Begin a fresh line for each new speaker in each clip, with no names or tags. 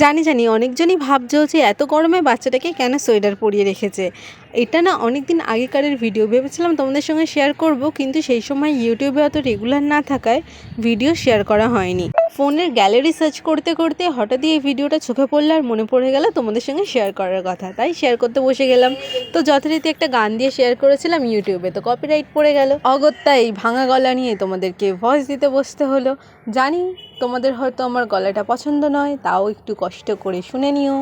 জানি জানি, অনেকজনই ভাবছে যে এত গরমে বাচ্চাটাকে কেন সোয়েটার পরিয়ে রেখেছে। এটা না অনেক দিন আগেকারের ভিডিও ভেবেছিলাম তোমাদের সঙ্গে শেয়ার করব, কিন্তু সেই সময় ইউটিউবে অত রেগুলার না থাকায় ভিডিও শেয়ার করা হয়নি। ফোনের গ্যালারি সার্চ করতে করতে হঠাৎই এই ভিডিওটা চোখে পড়ল আর মনে পড়ে গেল তোমাদের সঙ্গে শেয়ার করার কথা। তাই শেয়ার করতে বসে গেলাম। তো যথারীতি একটা গান দিয়ে শেয়ার করেছিলাম ইউটিউবে, তো কপিরাইট পড়ে গেল। অগত্যা এই ভাঙা গলা নিয়ে তোমাদেরকে ভয়েস দিতে বসতে হলো। জানি তোমাদের হয়তো আমার গলাটা পছন্দ নয়, তাও একটু কষ্ট করে শুনে নিও।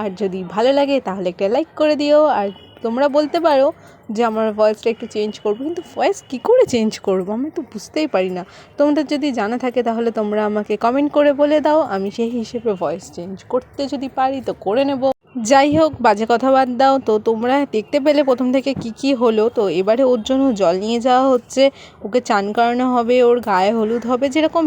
আর যদি ভালো লাগে তাহলে একটা লাইক করে দিও। আর তোমরা বলতে পারো যে আমার ভয়েসটা একটু চেঞ্জ করব, কিন্তু ভয়েস কী করে চেঞ্জ করব? আমি তো বুঝতেই পারি না। তোমাদের যদি জানা থাকে তাহলে তোমরা আমাকে কমেন্ট করে বলে দাও, আমি সেই হিসেবে ভয়েস চেঞ্জ করতে যদি পারি তো করে নেব। যাই হোক, বাজে কথা বাদ দাও। তো তোমরা দেখতে পেলে প্রথম থেকে কি কি হলো। তো এবারে ওর জন্য জল নিয়ে যাওয়া হচ্ছে। ওকে চান করানো হবে, ওর গায়ে হলুদ হবে, যেরকম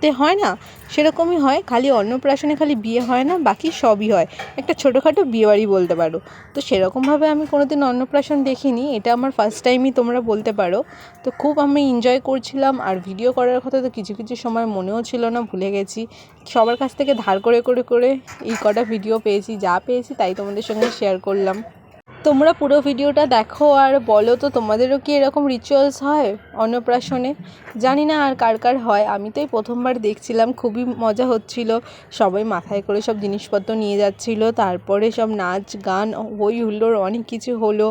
বিয়েতে হয় না, সেরকমই হয়। খালি অন্নপ্রাশনে খালি বিয়ে হয় না, বাকি সবই হয়। একটা ছোটোখাটো বিয়েবাড়ি বলতে পারো। তো সেরকমভাবে আমি কোনোদিন অন্নপ্রাশন দেখিনি, এটা আমার ফার্স্ট টাইমই তোমরা বলতে পারো। তো খুব আমি এনজয় করছিলাম, আর ভিডিও করার কথা তো কিছু কিছু সময় মনেও ছিল না, ভুলে গেছি। সবার কাছ থেকে ধার করে করে করে এই কটা ভিডিও পেয়েছি, যা পেয়েছি তাই তোমাদের সঙ্গে শেয়ার করলাম। তোমরা পুরো ভিডিওটা দেখো আর বলো তো, তোমাদেরও কি এরকম রিচুয়ালস হয় অন্নপ্রাশনে? জানি না আর কার কার হয়। আমি তো এই প্রথমবার দেখছিলাম, খুবই মজা হচ্ছিল। সবাই মাথায় করে সব জিনিসপত্র নিয়ে যাচ্ছিল, তারপরে সব নাচ, গান, হই হুল্লোড় অনেক কিছু হলো।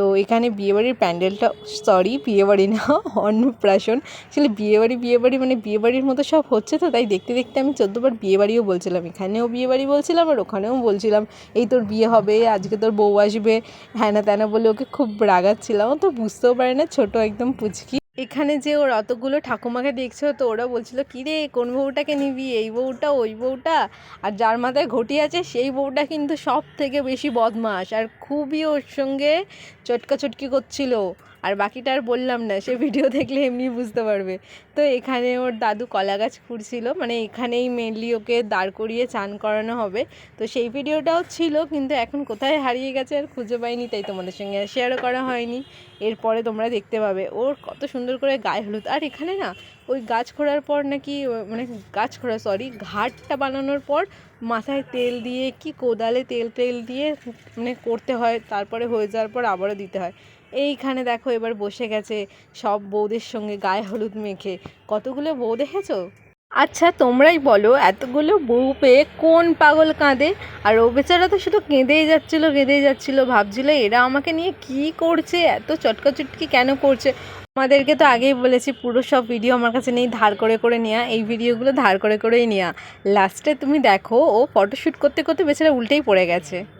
তো এখানে বিয়েবাড়ির প্যান্ডেলটা সরি বিয়েবাড়ি না, অন্নপ্রাশন। আসলে বিয়েবাড়ি বিয়েবাড়ি মানে বিয়েবাড়ির মতো সব হচ্ছে তো, তাই দেখতে দেখতে আমি চোদ্দবার বিয়েবাড়িও বলছিলাম। এখানেও বিয়েবাড়ি বলছিলাম আর ওখানেও বলছিলাম, এই তোর বিয়ে হবে, আজকে তোর বউ আসবে। হ্যানা ত্যানা বলে ওকে খুব রাগাচ্ছিলাম। তো বুঝতেও পারে না, ছোটো একদম পুচকি। এখানে যে ওর অতগুলো ঠাকুমাকে দেখছ, তো ওরা বলছিল কী রে কোন বউটাকে নিবি? এই বউটা, ওই বউটা? আর যার মাথায় ঘটি আছে, সেই বউটা কিন্তু সব থেকে বেশি বদমাস আর খুবই ওর সঙ্গে চটকা চটকি করছিল। আর বাকিটা আর বললাম না, সে ভিডিও দেখলে এমনি বুঝতে পারবে। তো এখানে ওর দাদু কলা গাছ খুঁড়ছিল মানে এখানেই মেনলি ওকে দাঁড় করিয়ে চান করানো হবে। তো সেই ভিডিওটাও ছিল, কিন্তু এখন কোথায় হারিয়ে গেছে আর খুঁজে পাইনি, তাই তোমাদের সঙ্গে শেয়ারও করা হয়নি। এরপরে তোমরা দেখতে পাবে। ওর কত সুন্দর করে গায়ে হলুদ। আর এখানে না, ওই গাছ খোঁড়ার পর নাকি মানে গাছ খোঁড়া সরি ঘাটটা বানানোর পর মাথায় তেল দিয়ে, কি কোদালে তেল তেল দিয়ে মানে করতে হয়, তারপরে হয়ে যাওয়ার পর আবারও দিতে হয়। এইখানে দেখো এবার বসে গেছে সব বউদের সঙ্গে গায়ে হলুদ মেখে। কতগুলো বউ দেখেছ? আচ্ছা তোমরাই বলো, এতগুলো বউ পেয়ে কোন পাগল কাঁদে? আর ও বেচারা তো শুধু কেঁদেই যাচ্ছিল কেঁদেই যাচ্ছিল। ভাবছিলো এরা আমাকে নিয়ে কি করছে? এত চটকা চটকি কেন করছে? আমাদেরকে তো আগেই বলেছি, পুরো সব ভিডিও আমার কাছে নেই, ধার করে করে নেওয়া এই ভিডিওগুলো ধার করে করেই নেওয়া লাস্টে তুমি দেখো, ও ফটোশ্যুট করতে করতে বেচারা উল্টেই পড়ে গেছে।